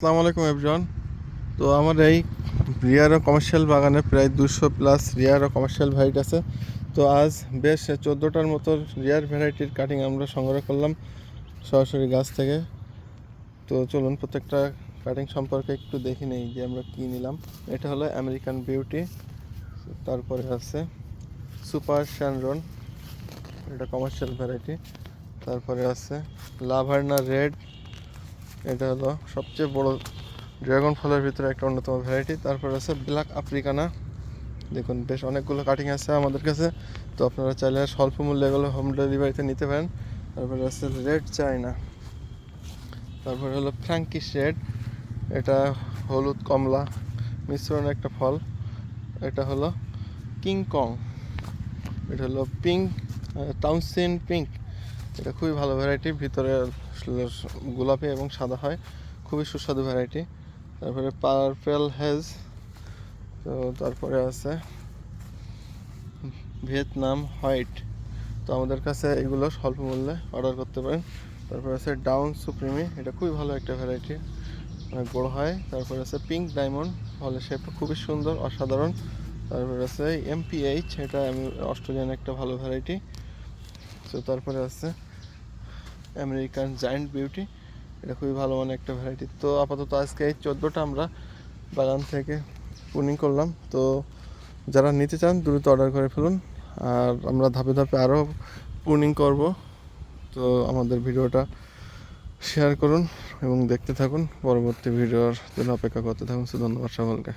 আসসালামু আলাইকুম এভরিওয়ান তো আমার এই রিয়ারো কমার্শিয়াল বাগানে প্রায় দুশো প্লাস রিয়ারো কমার্শিয়াল ভ্যারাইটি আছে। তো আজ বেশ চোদ্দোটার মতো রিয়ার ভ্যারাইটির কাটিং আমরা সংগ্রহ করলাম সরাসরি গাছ থেকে। তো চলুন প্রত্যেকটা কাটিং সম্পর্কে একটু দেখে নেই যে আমরা কী নিলাম। এটা হলো আমেরিকান বিউটি তারপরে আছে সুপার শ্যানরন এটা কমার্শিয়াল ভ্যারাইটি তারপরে আছে লাভার্না রেড এটা হলো সবচেয়ে বড় ড্রাগন ফলের ভিতরে একটা অন্যতম ভ্যারাইটি তারপর আছে ব্ল্যাক আফ্রিকানা। দেখুন, বেশ অনেকগুলো কাটিং আছে আমাদের কাছে। তো আপনারা চাইলে স্বল্প মূল্যে এগুলো হোম ডেলিভারিতে নিতে পারেন। তারপরে আছে রেড চায়না তারপরে হলো ফ্র্যাঙ্কিশ শেড এটা হলুদ, কমলা মিশ্রণ একটা ফল। এটা হলো কিং কং এটা হলো পিঙ্ক টাউনসিন পিঙ্ক এটা খুবই ভালো ভ্যারাইটি ভিতরে গোলাপি এবং সাদা হয়। খুবই সুস্বাদু ভ্যারাইটি তারপরে পার্পেল হেজ তো তারপরে আছে ভিয়েতনাম হোয়াইট। তো আমাদের কাছে এগুলো স্বল্প মূল্যে অর্ডার করতে পারেন। তারপরে আছে ডাউন সুপ্রিমি, এটা খুবই ভালো একটা ভ্যারাইটি অনেক বড় হয়। তারপরে আছে পিঙ্ক ডায়মন্ড ফলের শেপটা খুবই সুন্দর, অসাধারণ। তারপরে আছে এমপিএইচ এটা আমি অস্ট্রেলিয়ান একটা ভালো ভ্যারাইটি তো তারপরে আছে আমেরিকান জায়েন্ট বিউটি এটা খুবই ভালো মানে একটা ভ্যারাইটি তো আপাতত আজকে এই চোদ্দোটা আমরা বাগান থেকে পুনিং করলাম। তো যারা নিতে চান, দ্রুত অর্ডার করে ফেলুন। আর আমরা ধাপে ধাপে আরও পুনিং করব। তো আমাদের ভিডিওটা শেয়ার করুন এবং দেখতে থাকুন। পরবর্তী ভিডিওর জন্য অপেক্ষা করতে থাকুন। ধন্যবাদ সকলকে।